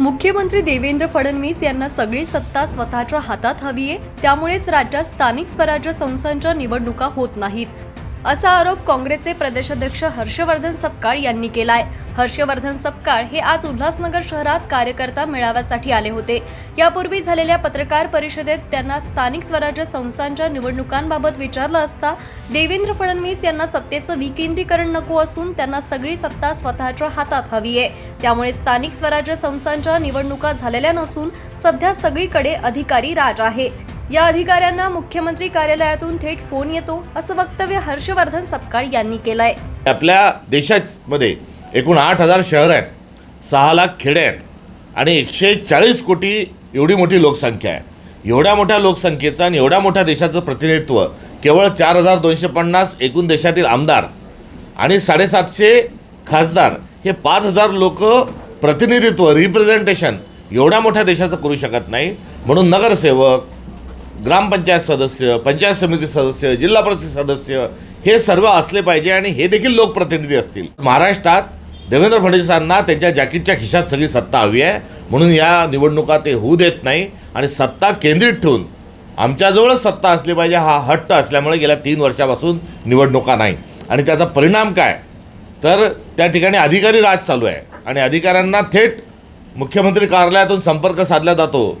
मुख्यमंत्री देवेंद्र फडणवीस यांना सगळी सत्ता स्वतःच्या हातात हवी आहे त्यामुळेच राज्यात स्थानिक स्वराज्य संस्थांच्या निवडणुका होत नाहीत. असा आरोप काँग्रेसचे प्रदेशाध्यक्ष हर्षवर्धन सपकाळ यांनी केलाय. हर्षवर्धन सपकाळ हे आज उल्हासनगर शहरात कार्यकर्ता मेळाव्यासाठी आले होते. यापूर्वी झालेल्या पत्रकार परिषदेत त्यांना स्थानिक स्वराज्य संस्थांच्या निवडणुकांबाबत विचारलं असता देवेंद्र फडणवीस यांना सत्तेचं विकेंद्रीकरण नको असून त्यांना सगळी सत्ता स्वतःच्या हातात हवी आहे त्यामुळे स्थानिक स्वराज्य संस्थांच्या निवडणुका झालेल्या नसून सध्या सगळीकडे अधिकारी राज आहे. या अधिकाऱ्यांना मुख्यमंत्री कार्यालयातून थेट फोन येतो असं वक्तव्य हर्षवर्धन सपकाळ यांनी केलंय. आपल्या देशामध्ये एकूण आठ हजार शहरं आहेत सहा लाख खेडे आहेत आणि एकशे चाळीस कोटी एवढी मोठी लोकसंख्या आहे. एवढ्या मोठ्या लोकसंख्येचं आणि एवढ्या मोठ्या देशाचं प्रतिनिधित्व केवळ चार हजार दोनशे पन्नास एकूण देशातील आमदार आणि साडेसातशे खासदार हे पाच हजार लोक प्रतिनिधित्व रिप्रेझेंटेशन एवढ्या मोठ्या देशाचं करू शकत नाही. म्हणून नगरसेवक ग्रामपंचायत सदस्य पंचायत समिती सदस्य जिल्हा परिषद सदस्य हे सर्व असले पाहिजे आणि हे देखील लोकप्रतिनिधी असतील. महाराष्ट्रात देवेंद्र फडणवीसांना त्यांच्या जॅकेटच्या खिशात सगळी सत्ता हवी आहे. म्हणून या निवडणुका ते होऊ देत नाही आणि सत्ता केंद्रित ठेवून आमच्याजवळच सत्ता असली पाहिजे हा हट्ट असल्यामुळे गेल्या तीन वर्षापासून निवडणुका नाही. आणि त्याचा परिणाम काय? तर त्या ठिकाणी अधिकारी राज चालू आहे. आणि अधिकाऱ्यांना थेट मुख्यमंत्री कार्यालयातून संपर्क साधला जातो.